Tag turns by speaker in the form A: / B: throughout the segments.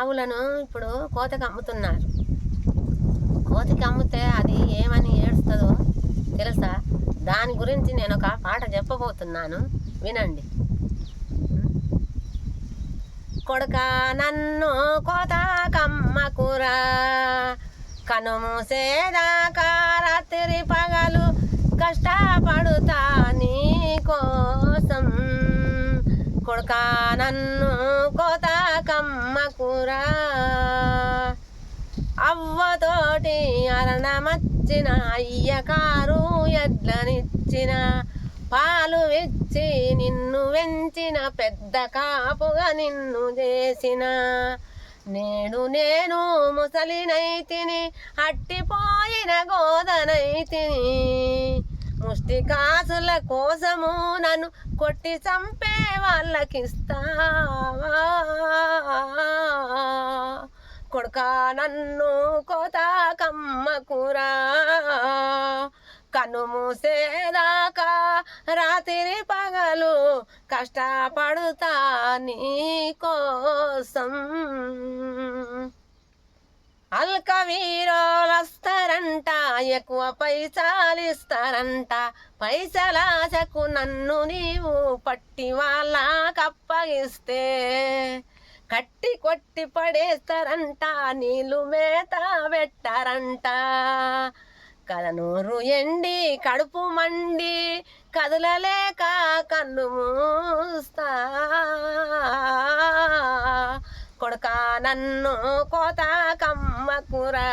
A: ఆవులను ఇప్పుడు కోతకి అమ్ముతున్నారు. కోతకి అమ్మితే అది ఏమని ఏడుస్తుందో తెలుసా? దాని గురించి నేను ఒక పాట చెప్పబోతున్నాను. వినండి. కొడక నన్ను కోత కమ్మకురా కనుమూసేదాకా రాత్రి పగలు కష్టపడుతా నీ కోసం. కొడక నన్ను కోత అవ్వతోటి అరణమచ్చిన అయ్యకారు ఎడ్లనిచ్చిన పాలు ఇచ్చి నిన్ను వెంచిన పెద్ద కాపుగా నిన్ను చేసిన. నేడు నేను ముసలినైతిని అట్టిపోయిన గోదనైతిని ముష్టి కాసుల కోసము నన్ను కొట్టి చంపే వాళ్ళకిస్తావా? కొడుక నన్ను కోతాకమ్మకురా కన్ను మూసేదాకా రాత్రి పగలు కష్టపడుతా నీ కోసం. అల్క వీరోలస్తారంట ఎక్కువ పైసలిస్తారంట. పైసలాసకు నన్ను నీవు పట్టి వాళ్ళ కప్పగిస్తే. కట్టి కొట్టి పడేస్తారంట నీళ్ళు మేత పెట్టారంట కలనూరు ఎండి కడుపు మండి కదలలేక కన్ను మూస్తా. కొడుక నన్ను కోత కమ్మకురా.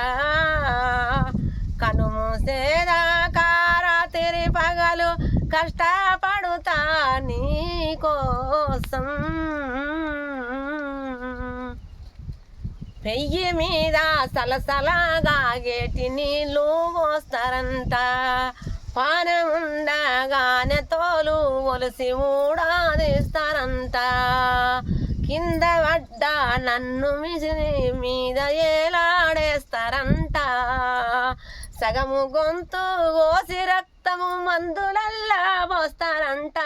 A: కను మూసేదాకా రాత్రి పగలు కష్టపడుతా నీ కోసం. పెయ్యి మీద సలసలగాగేటి నీళ్ళు పోస్తారంట. పానం ఉండగానే తోలు ఒలిసి ఊడాదిస్తారంట కింద పడ్డ నన్ను మిసిని మీద ఏలాడేస్తారంట. సగము గొంతు కోసి రక్తము మందులల్లా పోస్తారంట.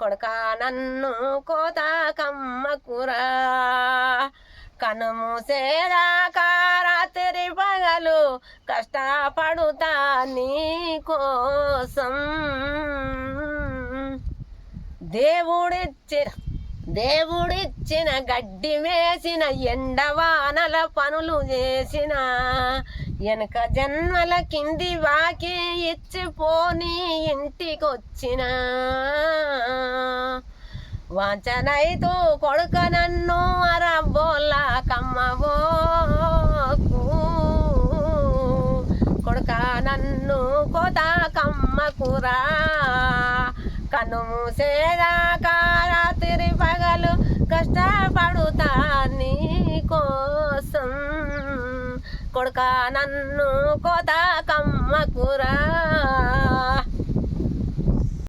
A: కొడక నన్ను కోత కమ్మకురా. కనుమూసేదాకా రాత్రి పగలు కష్టపడుతా నీ కోసం. దేవుడిచ్చిన దేవుడిచ్చిన గడ్డి వేసిన ఎండవానల పనులు చేసిన. వెనక జన్మల కింది వాకి ఇచ్చిపోని ఇంటికొచ్చిన. వాంచనైతూ కొడుక నన్ను అరబోల కమ్మబోకు కొడుక నన్ను కోత కమ్మకురా. కను మూసేదాకా కొడుక నన్ను కోత కమ్మకురా